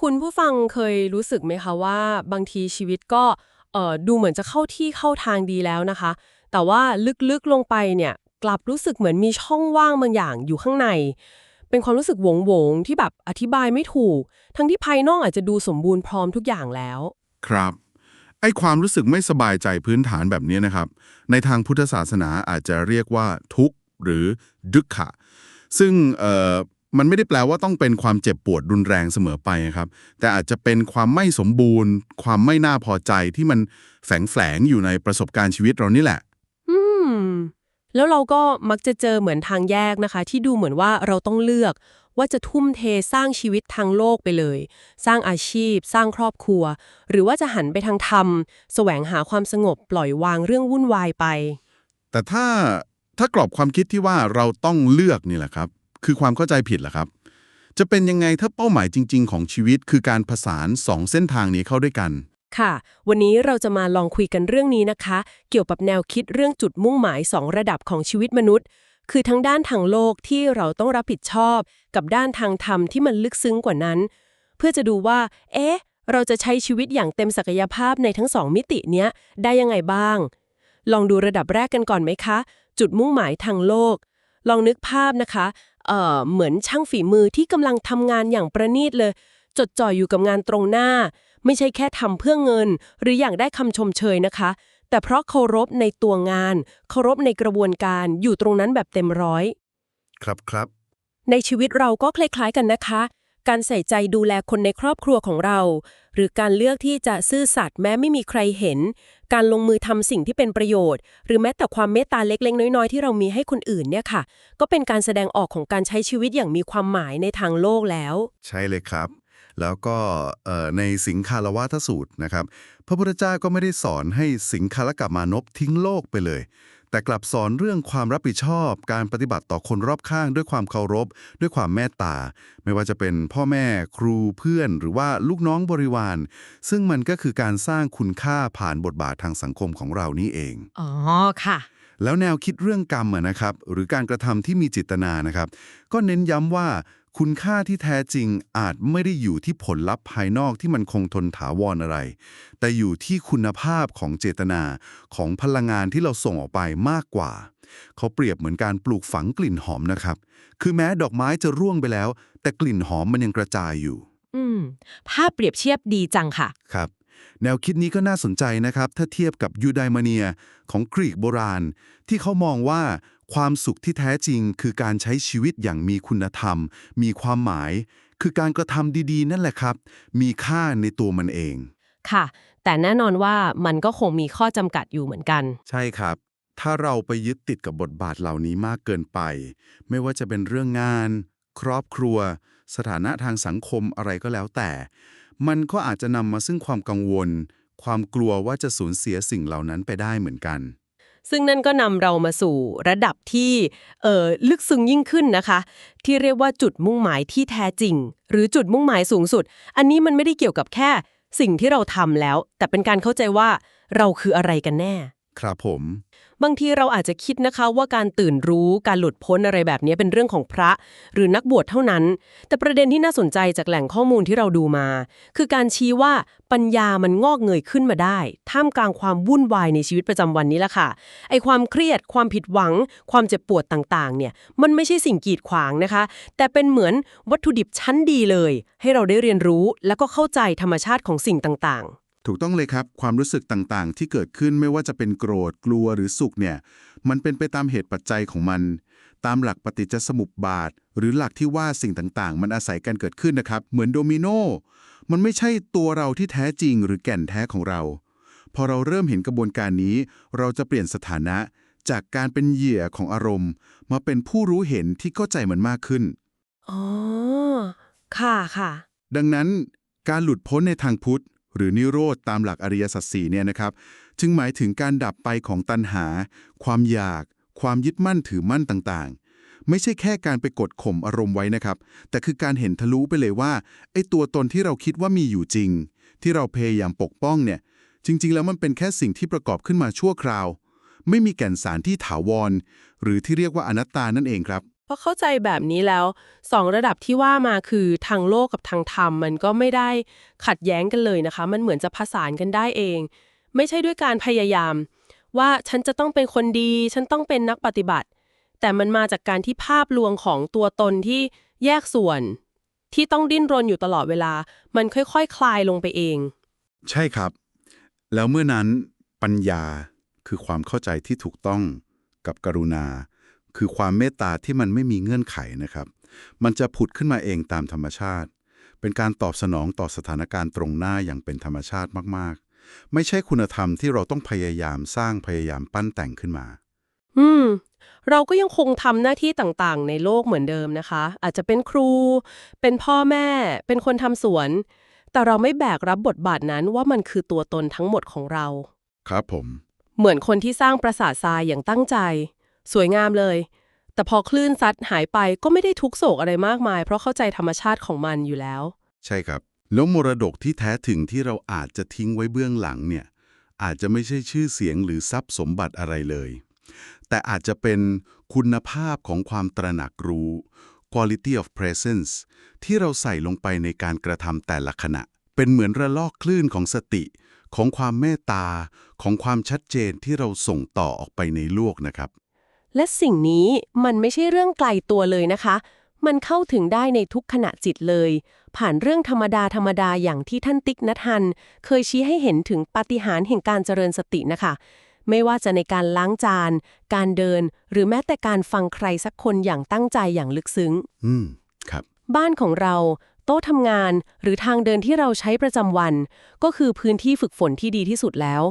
คุณผู้ฟังเคยรู้สึกไหมคะว่าบางทีชีวิตก็เอ่อดูเหมือนจะเข้าที่เข้าทางดีแล้วนะคะ แต่ว่าลึกๆลงไปเนี่ยกลับรู้สึกเหมือนมีช่องว่างบางอย่างอยู่ข้างใน เป็นความรู้สึกหวงๆที่แบบอธิบายไม่ถูก ทั้งที่ภายนอกอาจจะดูสมบูรณ์พร้อมทุกอย่างแล้ว ครับ ไอ้ความรู้สึกไม่สบายใจพื้นฐานแบบนี้นะครับ ในทางพุทธศาสนาอาจจะเรียกว่าทุกข์หรือดุขะ ซึ่งเอ่อ มันไม่ได้แปลว่าต้องเป็นความเจ็บปวดรุนแรงเสมอไปครับ แต่อาจจะเป็นความไม่สมบูรณ์ ความไม่น่าพอใจที่มันแฝงแฝงอยู่ในประสบการณ์ชีวิตเรานี่แหละ อืม แล้วเราก็มักจะเจอเหมือนทางแยกนะคะ ที่ดูเหมือนว่าเราต้องเลือก ว่าจะทุ่มเทสร้างชีวิตทางโลกไปเลย สร้างอาชีพ สร้างครอบครัว หรือว่าจะหันไปทางธรรม แสวงหาความสงบปล่อยวางเรื่องวุ่นวายไป แต่ถ้าถ้ากรอบความคิดที่ว่าเราต้องเลือกนี่แหละครับ คือความเข้าใจผิดเหรอครับ จะเป็นยังไงถ้าเป้าหมายจริง ๆ ของชีวิตคือการผสานสองเส้นทางนี้เข้าด้วยกัน ค่ะ วันนี้เราจะมาลองคุยกันเรื่องนี้นะคะ เกี่ยวกับแนวคิดเรื่องจุดมุ่งหมาย 2 ระดับของชีวิตมนุษย์ คือทั้งด้านทางโลกที่เราต้องรับผิดชอบ กับด้านทางธรรมที่มันลึกซึ้งกว่านั้น เพื่อจะดูว่า เอ๊ะ เราจะใช้ชีวิตอย่างเต็มศักยภาพในทั้งสองมิติเนี้ยได้ยังไงบ้าง ลองดูระดับแรกกันก่อนไหมคะ จุดมุ่งหมายทางโลกลองนึกภาพนะคะ เอ่อเหมือนช่างฝีมือที่กำลังทำงานอย่างประณีตเลย จดจ่ออยู่กับงานตรงหน้า ไม่ใช่แค่ทำเพื่อเงิน หรืออย่างได้คำชมเชยนะคะ แต่เพราะเคารพในตัวงาน เคารพในกระบวนการอยู่ตรงนั้นแบบเต็มร้อย ครับครับในชีวิตเราก็คล้ายๆกันนะคะ การใส่ใจดูแลคนในครอบครัวของเรา หรือการเลือกที่จะซื่อสัตย์แม้ไม่มีใครเห็น การลงมือทำสิ่งที่เป็นประโยชน์ หรือแม้แต่ความเมตตาเล็กๆ น้อยๆ ที่เรามีให้คนอื่นเนี่ยค่ะ ก็เป็นการแสดงออกของการใช้ชีวิตอย่างมีความหมายในทางโลกแล้ว ใช่เลยครับ แล้วก็เอ่อในสิงคารวาทสูตรนะครับ พระพุทธเจ้าก็ไม่ได้สอนให้สิงคารกับมานพทิ้งโลกไปเลย แต่กลับสอนเรื่องความรับผิดชอบ การปฏิบัติต่อคนรอบข้างด้วยความเคารพ ด้วยความเมตตา ไม่ว่าจะเป็นพ่อแม่ ครูเพื่อน หรือว่าลูกน้องบริวาร ซึ่งมันก็คือการสร้างคุณค่าผ่านบทบาททางสังคมของเรานี่เอง อ๋อค่ะแล้วแนวคิดเรื่องกรรมอะนะครับหรือการกระทำที่มีจิตนานะครับ ก็เน้นย้ำว่า คุณค่าที่แท้จริงอาจไม่ได้อยู่ที่ผลลัพธ์ภายนอกที่มันคงทนถาวรอะไร แต่อยู่ที่คุณภาพของเจตนาของพลังงานที่เราส่งออกไปมากกว่า เขาเปรียบเหมือนการปลูกฝังกลิ่นหอมนะครับ คือแม้ดอกไม้จะร่วงไปแล้ว แต่กลิ่นหอมมันยังกระจายอยู่ อืม ภาพเปรียบเทียบดีจังค่ะ ครับ แนวคิดนี้ก็น่าสนใจนะครับ ถ้าเทียบกับยูไดมาเนียของกรีกโบราณ ที่เขามองว่าความสุขที่แท้จริง คือการใช้ชีวิตอย่างมีคุณธรรม มีความหมาย คือการกระทำดีๆ นั่นแหละครับ มีค่าในตัวมันเอง ค่ะ แต่แน่นอนว่ามันก็คงมีข้อจำกัดอยู่เหมือนกัน ใช่ครับ ถ้าเราไปยึดติดกับบทบาทเหล่านี้มากเกินไป ไม่ว่าจะเป็นเรื่องงาน ครอบครัว สถานะทางสังคมอะไรก็แล้วแต่ มันก็อาจจะนำมาซึ่งความกังวล ความกลัวว่าจะสูญเสียสิ่งเหล่านั้นไปได้เหมือนกัน ซึ่งนั่นก็นำเรามาสู่ระดับที่เอ่อลึกซึ้งยิ่งขึ้นนะคะ ที่เรียกว่าจุดมุ่งหมายที่แท้จริง หรือจุดมุ่งหมายสูงสุด อันนี้มันไม่ได้เกี่ยวกับแค่ สิ่งที่เราทำแล้ว แต่เป็นการเข้าใจว่าเราคืออะไรกันแน่ ครับผม บางทีเราอาจจะคิดนะคะว่าการตื่นรู้การหลุดพ้นอะไรแบบนี้เป็นเรื่องของพระ หรือนักบวชเท่านั้น แต่ประเด็นที่น่าสนใจจากแหล่งข้อมูลที่เราดูมา คือการชี้ว่าปัญญามันงอกเงยขึ้นมาได้ ท่ามกลางความวุ่นวายในชีวิตประจำวันนี้แหละค่ะไอความเครียด ความผิดหวัง ความเจ็บปวดต่างๆ เนี่ย มันไม่ใช่สิ่งกีดขวางนะคะ แต่เป็นเหมือนวัตถุดิบชั้นดีเลย ให้เราได้เรียนรู้แล้วก็เข้าใจธรรมชาติของสิ่งต่างๆ ถูกต้องเลยครับ ความรู้สึกต่างๆ ที่เกิดขึ้นไม่ว่าจะเป็นโกรธ กลัวหรือสุขเนี่ย มันเป็นไปตามเหตุปัจจัยของมัน ตามหลักปฏิจจสมุปบาท หรือหลักที่ว่าสิ่งต่างๆ มันอาศัยกันเกิดขึ้นนะครับ เหมือนโดมิโน มันไม่ใช่ตัวเราที่แท้จริง หรือแก่นแท้ของเรา พอเราเริ่มเห็นกระบวนการนี้ เราจะเปลี่ยนสถานะ จากการเป็นเหยื่อของอารมณ์ มาเป็นผู้รู้เห็นที่เข้าใจมันมากขึ้นๆอ๋อ ค่ะค่ะ ดังนั้น การหลุดพ้นในทางพุทธ หรือนิโรธตามหลักอริยสัจสี่เนี่ยนะครับ จึงหมายถึงการดับไปของตัณหา ความอยาก ความยึดมั่นถือมั่นต่างๆ ไม่ใช่แค่การไปกดข่มอารมณ์ไว้นะครับ แต่คือการเห็นทะลุไปเลยว่าไอ้ตัวตนที่เราคิดว่ามีอยู่จริง ที่เราพยายามปกป้องเนี่ย จริง ๆ แล้วมันเป็นแค่สิ่งที่ประกอบขึ้นมาชั่วคราว ไม่มีแก่นสารที่ถาวร หรือที่เรียกว่าอนัตตานั่นเองครับ พอเข้าใจแบบนี้แล้วสองระดับที่ว่ามาคือทางโลกกับทางธรรม มันก็ไม่ได้ขัดแย้งกันเลยนะคะ มันเหมือนจะผสานกันได้เอง ไม่ใช่ด้วยการพยายาม ว่าฉันจะต้องเป็นคนดี ฉันต้องเป็นนักปฏิบัติ แต่มันมาจากการที่ภาพลวงของตัวตนที่แยกส่วน ที่ต้องดิ้นรนอยู่ตลอดเวลา มันค่อยๆคคลายลงไปเอง ใช่ครับ แล้วเมื่อนั้นปัญญาคือความเข้าใจที่ถูกต้องกับกรุณา คือความเมตตาที่มันไม่มีเงื่อนไขนะครับ มันจะผุดขึ้นมาเองตามธรรมชาติ เป็นการตอบสนองต่อสถานการณ์ตรงหน้าอย่างเป็นธรรมชาติมากๆ ไม่ใช่คุณธรรมที่เราต้องพยายามสร้างพยายามปั้นแต่งขึ้นมา อืม เราก็ยังคงทำหน้าที่ต่างๆ ในโลกเหมือนเดิมนะคะ อาจจะเป็นครู เป็นพ่อแม่ เป็นคนทำสวน แต่เราไม่แบกรับบทบาทนั้นว่ามันคือตัวตนทั้งหมดของเรา ครับผม เหมือนคนที่สร้างปราสาททรายอย่างตั้งใจ สวยงามเลย แต่พอคลื่นซัดหายไปก็ไม่ได้ทุกโศกอะไรมากมาย เพราะเข้าใจธรรมชาติของมันอยู่แล้ว ใช่ครับ แล้วมรดกที่แท้ถึงที่เราอาจจะทิ้งไว้เบื้องหลังเนี่ย อาจจะไม่ใช่ชื่อเสียงหรือทรัพย์สมบัติอะไรเลย แต่อาจจะเป็นคุณภาพของความตระหนักรู้ quality of presence ที่เราใส่ลงไปในการกระทำแต่ละขณะ เป็นเหมือนระลอกคลื่นของสติ ของความเมตตา ของความชัดเจนที่เราส่งต่อออกไปในโลกนะครับ และสิ่งนี้มันไม่ใช่เรื่องไกลตัวเลยนะคะ มันเข้าถึงได้ในทุกขณะจิตเลย ผ่านเรื่องธรรมดาธรรมดาอย่างที่ท่านติ๊กนัทัน เคยชี้ให้เห็นถึงปาฏิหาริย์แห่งการเจริญสตินะคะ ไม่ว่าจะในการล้างจาน การเดิน หรือแม้แต่การฟังใครสักคนอย่างตั้งใจอย่างลึกซึ้ง อืม ครับ บ้านของเราโต๊ะทำงานหรือทางเดินที่เราใช้ประจำวัน ก็คือพื้นที่ฝึกฝนที่ดีที่สุดแล้ว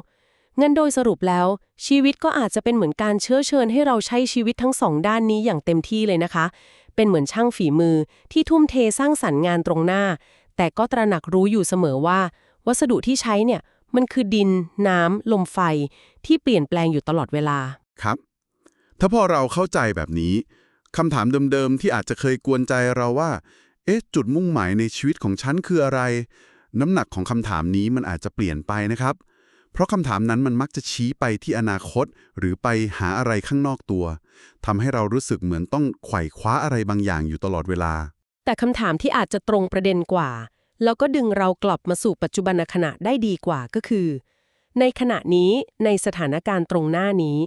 งั้นโดยสรุปแล้ว ชีวิตก็อาจจะเป็นเหมือนการเชื้อเชิญให้เราใช้ชีวิตทั้งสองด้านนี้อย่างเต็มที่เลยนะคะ เป็นเหมือนช่างฝีมือที่ทุ่มเทสร้างสรรค์งานตรงหน้า แต่ก็ตระหนักรู้อยู่เสมอว่า วัสดุที่ใช้เนี่ยมันคือดิน น้ำ ลมไฟ ที่เปลี่ยนแปลงอยู่ตลอดเวลา ครับ ถ้าพอเราเข้าใจแบบนี้คำถามเดิมๆ ที่อาจจะเคยกวนใจเราว่า เอ๊ะ จุดมุ่งหมายในชีวิตของฉันคืออะไร น้ำหนักของคำถามนี้มันอาจจะเปลี่ยนไปนะครับ เพราะคำถามนั้นมันมักจะชี้ไปที่อนาคต หรือไปหาอะไรข้างนอกตัวทำให้เรารู้สึกเหมือนต้องไขว่คว้าอะไรบางอย่างอยู่ตลอดเวลา แต่คำถามที่อาจจะตรงประเด็นกว่า แล้วก็ดึงเรากลับมาสู่ปัจจุบันขณะได้ดีกว่าก็คือ ในขณะนี้ในสถานการณ์ตรงหน้านี้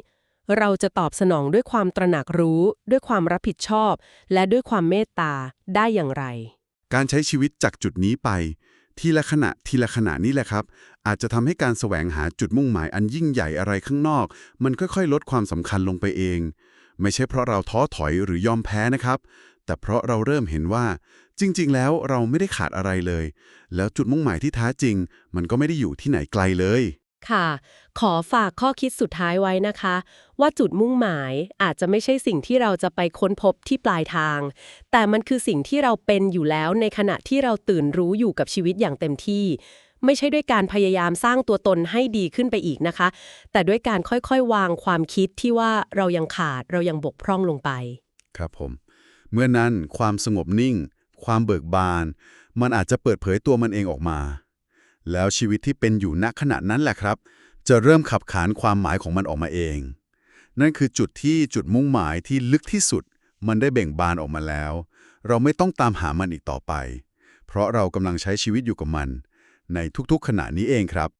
เราจะตอบสนองด้วยความตระหนักรู้ ด้วยความรับผิดชอบ และด้วยความเมตตาได้อย่างไร การใช้ชีวิตจากจุดนี้ไปทีละขณะทีละขณะนี่แหละครับ อาจจะทำให้การแสวงหาจุดมุ่งหมายอันยิ่งใหญ่อะไรข้างนอก มันค่อยๆ ลดความสำคัญลงไปเอง ไม่ใช่เพราะเราท้อถอยหรือยอมแพ้นะครับ แต่เพราะเราเริ่มเห็นว่า จริง ๆ แล้วเราไม่ได้ขาดอะไรเลย แล้วจุดมุ่งหมายที่แท้จริง มันก็ไม่ได้อยู่ที่ไหนไกลเลยค่ะ ขอฝากข้อคิดสุดท้ายไว้นะคะ ว่าจุดมุ่งหมายอาจจะไม่ใช่สิ่งที่เราจะไปค้นพบที่ปลายทาง แต่มันคือสิ่งที่เราเป็นอยู่แล้วในขณะที่เราตื่นรู้อยู่กับชีวิตอย่างเต็มที่ ไม่ใช่ด้วยการพยายามสร้างตัวตนให้ดีขึ้นไปอีกนะคะ แต่ด้วยการค่อยๆ วางความคิดที่ว่าเรายังขาดเรายังบกพร่องลงไป ครับผม เมื่อนั้นความสงบนิ่ง ความเบิกบาน มันอาจจะเปิดเผยตัวมันเองออกมา แล้วชีวิตที่เป็นอยู่ณขณะนั้นแหละครับ จะเริ่มขับขานความหมายของมันออกมาเอง นั่นคือจุดที่จุดมุ่งหมายที่ลึกที่สุด มันได้เบ่งบานออกมาแล้ว เราไม่ต้องตามหามันอีกต่อไป เพราะเรากำลังใช้ชีวิตอยู่กับมัน ในทุกๆขณะนี้เองครับ